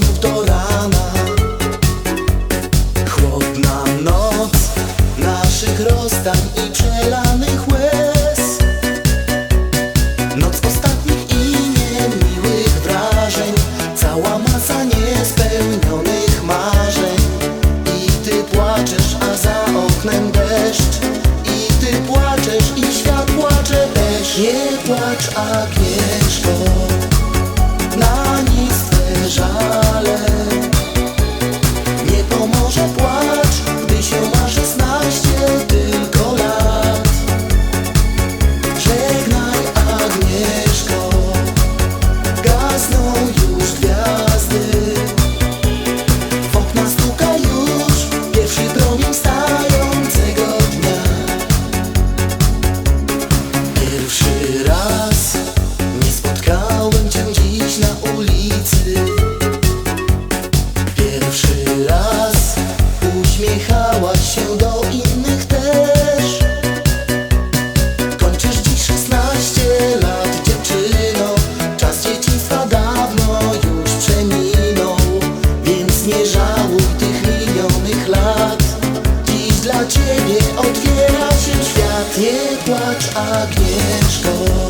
znów do rana. Chłodna noc naszych rozdań i przelanych łez. Noc ostatnich i niemiłych wrażeń. Cała masa niespełnionych marzeń. I ty płaczesz, a za oknem deszcz. I ty płaczesz i świat płacze też Nie płacz, Agnieszka Uśmiechałaś się do innych też. Kończysz dziś 16 lat dziewczyno. Czas dzieciństwa dawno już przeminął Więc nie żałuj tych minionych lat. Dziś dla ciebie otwiera się świat. Nie płacz Agnieszko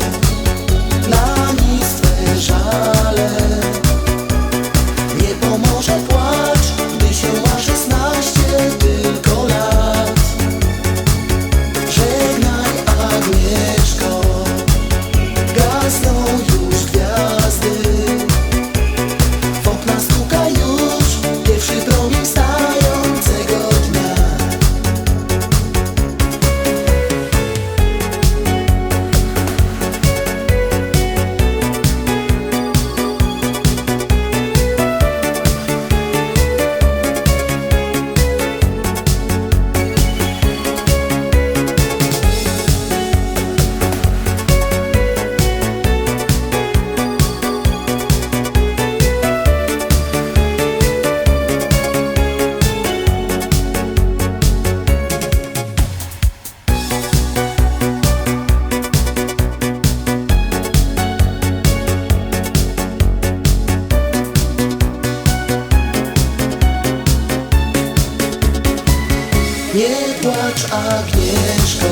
Nie płacz Agnieszko